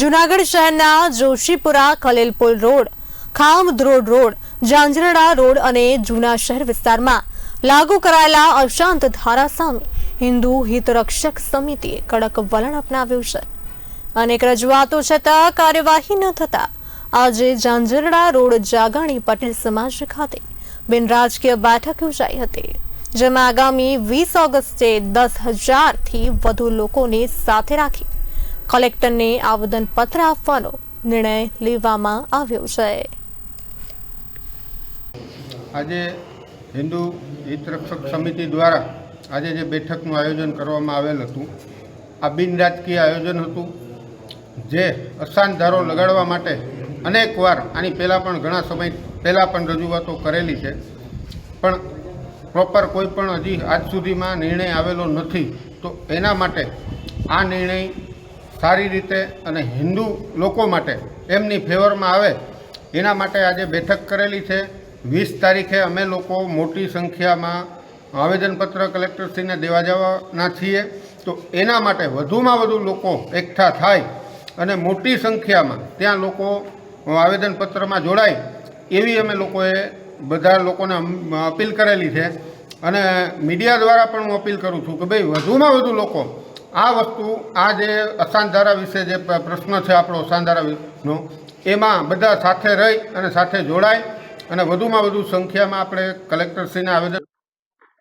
જુનાગઢ શહેરના Joshipura Khalelpur road Khamdhrod road Janjarda road અને જૂના શહેર વિસ્તારમાં લાગુ કરાયેલા અશાંત ધારા સામે હિન્દુ હિતરક્ષક સમિતિએ કડક વલણ અપનાવ્યું છે. અનેક રજૂઆતો છતાં કાર્યવાહી ન થતા આજે જાંજરડા રોડ જાગાણી પટેલ સમાજ ખાતે બિન રાજકીય બેઠક યોજાઈ હતી, જેમાં આગામી વીસ ઓગસ્ટે દસ હજારથી વધુ લોકોને સાથે રાખી કલેક્ટરને આવેદનપત્ર આપવાનો નિર્ણય લેવામાં આવ્યો છે. આજે હિન્દુ હિતરક્ષક સમિતિ દ્વારા આજે જે બેઠકનું આયોજન કરવામાં આવેલ હતું, આ બિન રાજકીય આયોજન હતું, જે અશાંત ધારો લગાડવા માટે અનેકવાર આની પહેલાં પણ ઘણા સમય પહેલાં પણ રજૂઆતો કરેલી છે, પણ પ્રોપર કોઈ પણ હજી આજ સુધીમાં નિર્ણય આવેલો નથી, તો એના માટે આ નિર્ણય સારી રીતે અને હિન્દુ લોકો માટે એમની ફેવરમાં આવે, એના માટે આજે બેઠક કરેલી છે. વીસ તારીખે અમે લોકો મોટી સંખ્યામાં આવેદનપત્ર કલેક્ટરશ્રીને દેવા જવાના છીએ. તો એના માટે વધુમાં વધુ લોકો એકઠા થાય અને મોટી સંખ્યામાં ત્યાં લોકો આવેદનપત્રમાં જોડાય, એવી અમે લોકોએ બધા લોકોને અપીલ કરેલી છે. અને મીડિયા દ્વારા પણ હું અપીલ કરું છું કે ભાઈ વધુમાં વધુ લોકો આ વસ્તુ, આ જે અસાનધારા વિશે જે પ્રશ્ન છે આપણો અસાનધારાનો એમાં બધા સાથે રહી અને સાથે જોડાય અને વધુમાં વધુ સંખ્યામાં આપણે કલેક્ટરશ્રીને આવેદન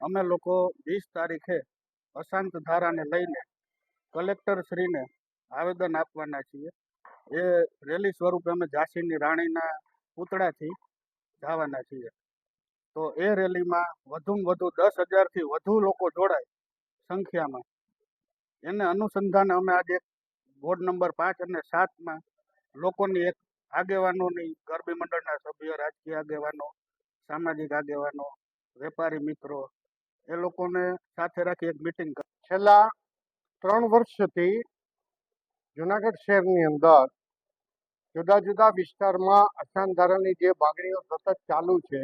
અમે લોકો વીસ તારીખે અશાંત ધારાને લઈને કલેક્ટરશ્રીને આવેદન આપવાના છીએ. એ રેલી સ્વરૂપે અમે ઝાંસીની રાણીના પૂતળાથી જવાના છીએ. તો એ રેલીમાં વધુમાં વધુ દસ હજારથી વધુ લોકો જોડાય સંખ્યામાં. એને અનુસંધાને અમે આજે વોર્ડ નંબર પાંચ અને સાતમાં લોકોની એક આગેવાનોની ગરબી મંડળના સભ્યો, રાજકીય આગેવાનો, સામાજિક આગેવાનો, વેપારી મિત્રો, એ લોકોને સાથે રાખી એક મિટિંગ છેલ્લા ત્રણ વર્ષથી જુનાગઢ શહેરની અંદર જુદા જુદા વિસ્તારમાં અસાનધારાની જે માગણીઓ સતત ચાલુ છે,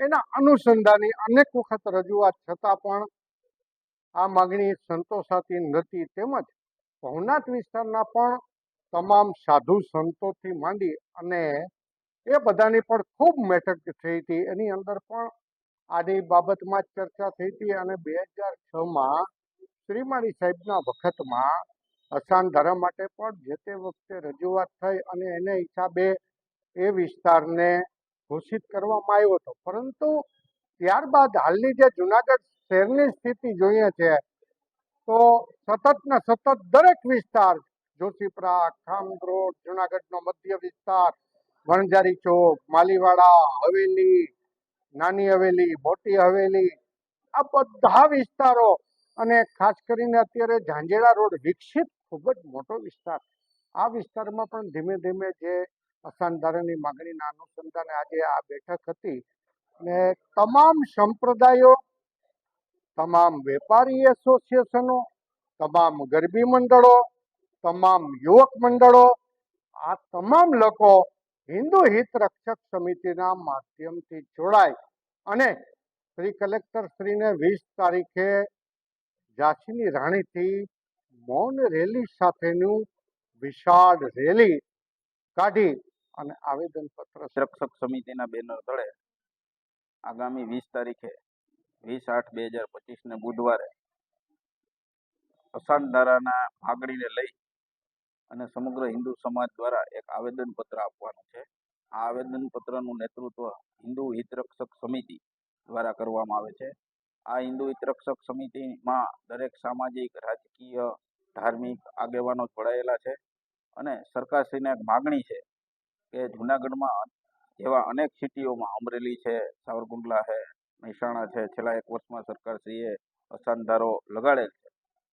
એના અનુસંધાને અનેક વખત રજૂઆત છતાં પણ આ માગણી સંતોષાતી નથી તેમજ ભવનાથ વિસ્તારના પણ તમામ સાધુ સંતોથી માંડી અને એ બધાની પણ ખૂબ બેઠક થઈ હતી. એની અંદર પણ આની બાબતમાં જ ચર્ચા થઈ હતી અને બે હજાર છમાં શ્રીમાળી સાહેબના વખતમાં અસાન ધારા માટે પણ જે તે વખતે રજૂઆત થઈ અને એને હિસાબે એ વિસ્તારને ઘોષિત કરવામાં આવ્યો હતો. પરંતુ ત્યારબાદ હાલની જે જુનાગઢ શહેરની સ્થિતિ જોઈએ છે, તો સતત ને સતત દરેક વિસ્તાર, જોશીપરા ખામરોડ જુનાગઢનો મધ્ય વિસ્તાર, વણઝારી ચોક, માલીવાડા, હવેલી, નાની હવેલી, મોટી હવેલી, આ બધા વિસ્તારો અને ખાસ કરીને અત્યારે ઝાંઝેડા રોડ વિકસિત ખૂબ જ મોટો વિસ્તાર આ વિસ્તારમાં પણ ધીમે ધીમે જે અસાનધારાની માગણીના અનુસંધાને આજે આ બેઠક હતી ને તમામ સંપ્રદાયો તમામ વેપારી એસોસિએશનો, તમામ ગરબી મંડળો, તમામ યુવક મંડળો, આ તમામ લોકો હિન્દુ હિત રક્ષક સમિતિના માધ્યમથી જોડાય અને શ્રી કલેક્ટર શ્રીને વીસ તારીખે ઝાંસીની રાણીથી મૌન રેલી સાથેનું વિશાળ રેલી કાઢી અને આવેદનપત્ર રક્ષક સમિતિના બેનર તળે આગામી વીસ તારીખે વીસ આઠ બે હજાર પચીસને બુધવારે પ્રશાંત ધારાના માગણીને લઈ અને સમગ્ર હિન્દુ સમાજ દ્વારા એક આવેદનપત્ર આપવાનું છે. આ આવેદનપત્રનું નેતૃત્વ હિન્દુ હિતરક્ષક સમિતિ દ્વારા કરવામાં આવે છે. આ હિન્દુ હિતરક્ષક સમિતિમાં દરેક સામાજિક, રાજકીય, ધાર્મિક આગેવાનો જોડાયેલા છે અને સરકારશ્રીને એક માગણી છે કે જુનાગઢમાં જેવા અનેક સિટીઓમાં અમરેલી છે, સાવરકુંડલા છે મહેસાણા છે, છેલ્લા એક વર્ષમાં સરકારશ્રીએ અસાનધારો લગાડેલ છે.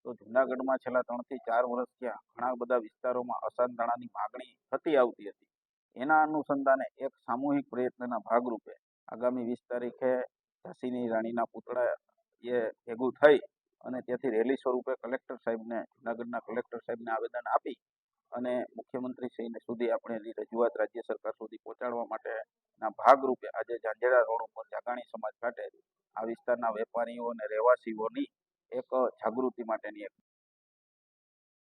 તો જુનાગઢમાં છેલ્લા ત્રણથી ચાર વર્ષ ત્યાં ઘણા બધા વિસ્તારોમાં અસાનધાણાની માગણી થતી આવતી હતી. એના અનુસંધાને એક સામૂહિક પ્રયત્નના ભાગરૂપે આગામી વીસ તારીખે ઝાંસીની રાણીના પૂતળા એ ભેગું થઈ અને ત્યાંથી રેલી સ્વરૂપે કલેક્ટર સાહેબને, જુનાગઢના કલેક્ટર સાહેબને આવેદન આપી અને મુખ્યમંત્રી શ્રીને સુધી આપણે એની રજૂઆત રાજ્ય સરકાર સુધી પહોંચાડવા માટેના ભાગરૂપે આજે ઝાંઝેડા રોડ ઉપર જાગાણી સમાજ માટે આ વિસ્તારના વેપારીઓ અને રહેવાસીઓની એક જાગૃતિ માટેની એક